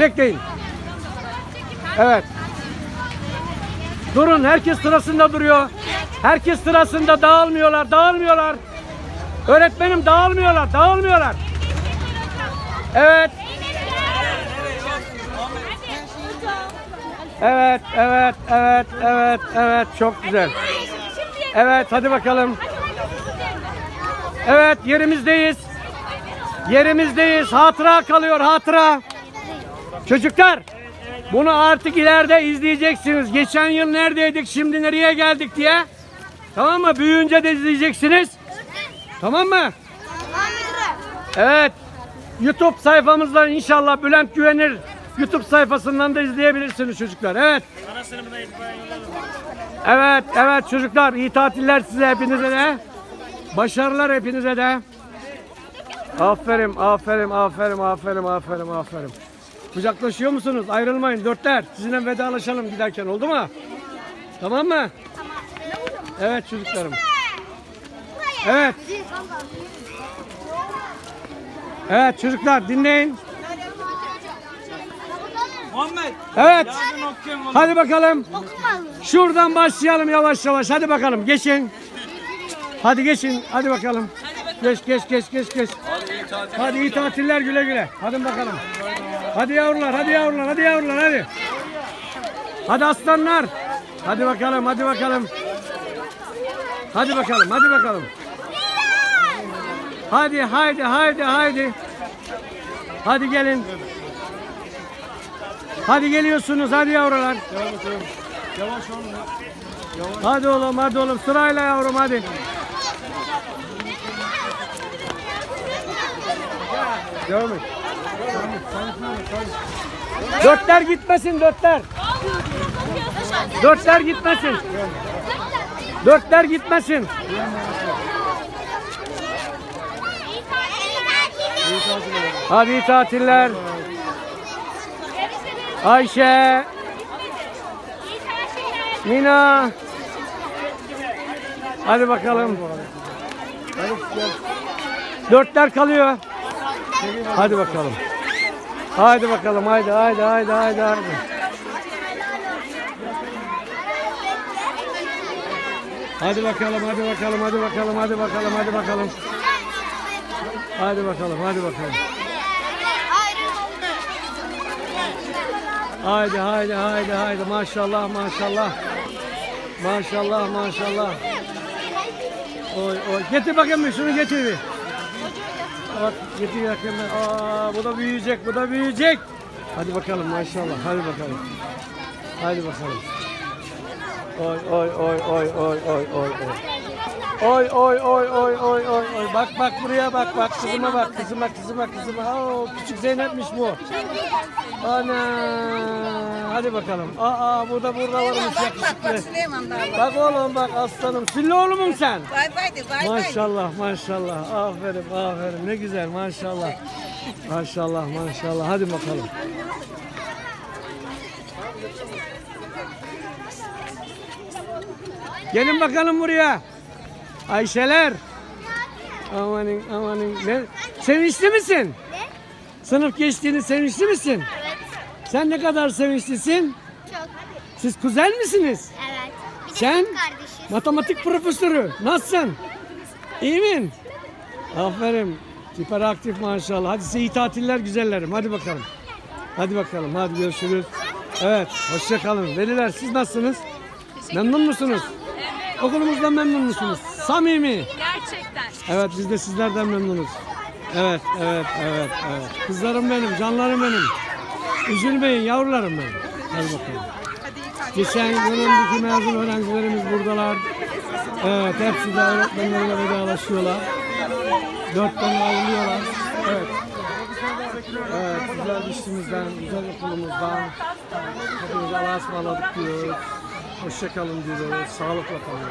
Bekleyin. Evet. Durun herkes sırasında duruyor. Herkes sırasında dağılmıyorlar, dağılmıyorlar. Öğretmenim dağılmıyorlar, dağılmıyorlar. Evet. Evet, evet, evet, evet, evet. Çok güzel. Evet, hadi bakalım. Evet, yerimizdeyiz. Yerimizdeyiz. Hatıra kalıyor, hatıra. Çocuklar, bunu artık ileride izleyeceksiniz. Geçen yıl neredeydik, şimdi nereye geldik diye. Tamam mı? Büyüyünce de izleyeceksiniz. Tamam mı? Evet. YouTube sayfamızdan inşallah Bülent Güvenir YouTube sayfasından da izleyebilirsiniz çocuklar. Evet. Evet, evet çocuklar iyi tatiller size hepinize de. Başarılar hepinize de. Aferin, aferin, aferin, aferin, aferin, aferin. Kucaklaşıyor musunuz? Ayrılmayın dörtler. Sizinle vedalaşalım giderken oldu mu? Tamam mı? Evet çocuklarım. Evet. Evet çocuklar dinleyin. Muhammed. Evet. Hadi bakalım. Şuradan başlayalım yavaş yavaş. Hadi bakalım geçin. Hadi geçin. Hadi bakalım. Geç geç geç geç geç. Hadi iyi tatiller güle güle. Hadi bakalım. Hadi yavrular, hadi yavrular, hadi yavrular, hadi. Hadi aslanlar. Hadi bakalım, hadi bakalım. Hadi bakalım, hadi bakalım. Hadi, haydi, haydi, haydi. Hadi gelin. Hadi geliyorsunuz, hadi yavrular. Yavaş olun. Hadi oğlum, hadi oğlum. Sırayla yavrum, hadi. Devam et. Dörtler gitmesin, dörtler. Dörtler gitmesin. Dörtler gitmesin. Hadi iyi tatiller. Ayşe, Mina. Hadi bakalım. Dörtler kalıyor. Hadi bakalım. Haydi bakalım. Haydi haydi haydi haydi haydi. Hadi bakalım, hadi bakalım, hadi bakalım, hadi bakalım, hadi bakalım. Hadi bakalım, hadi bakalım. Haydi haydi haydi haydi maşallah maşallah. Maşallah maşallah. Oy oy. Getir bakayım şunu getir bir. Bak getir bakayım. Aa bu da büyüyecek bu da büyüyecek. Hadi bakalım maşallah hadi bakalım. Hadi bakalım. Oy oy oy oy oy oy oy oy. Oy oy oy oy oy oy oy. Bak bak buraya bak bak kızıma bak kızıma kızıma kızıma. Oo küçük Zeynep'miş bu. Ana. Hadi bakalım. Aa bu da burada varmış Bak bak bak yakışıklı. Süleyman da bak. Bak oğlum bak aslanım. Süllü oğlumum sen. Bay bay de bay bay. Maşallah maşallah. Aferin aferin. Ne güzel maşallah. Maşallah maşallah. Hadi bakalım. Gelin bakalım buraya. Ayşeler. Amanın amanın. Ne? Sevinçli misin? Sınıf geçtiğini sevinçli misin? Sen ne kadar sevinçlisin? Çok. Siz kuzen misiniz? Evet. Bir de Sen? kardeşiz. Matematik profesörü. Nasılsın? İyi min? Aferin. Hiperaktif maşallah. Hadi size iyi tatiller güzellerim. Hadi bakalım. Hadi bakalım. Hadi görüşürüz. Evet. Hoşça kalın. Veliler siz nasılsınız? Memnun musunuz? Okulumuzdan memnun musunuz? Samimi. Gerçekten. Evet biz de sizlerden memnunuz. Evet, evet, evet, evet. Kızlarım benim, canlarım benim. Üzülmeyin yavrularım benim. Hadi bakalım. Geçen dönemdeki mezun öğrencilerimiz buradalar. Evet, hepsi de öğretmenlerine vedalaşıyorlar. Dörtten ayrılıyorlar. Evet. Evet, güzel işimizden, güzel okulumuzdan hepinize Allah'a ısmarladık diyoruz. Hoşçakalın diyoruz. Sağlıkla kalın.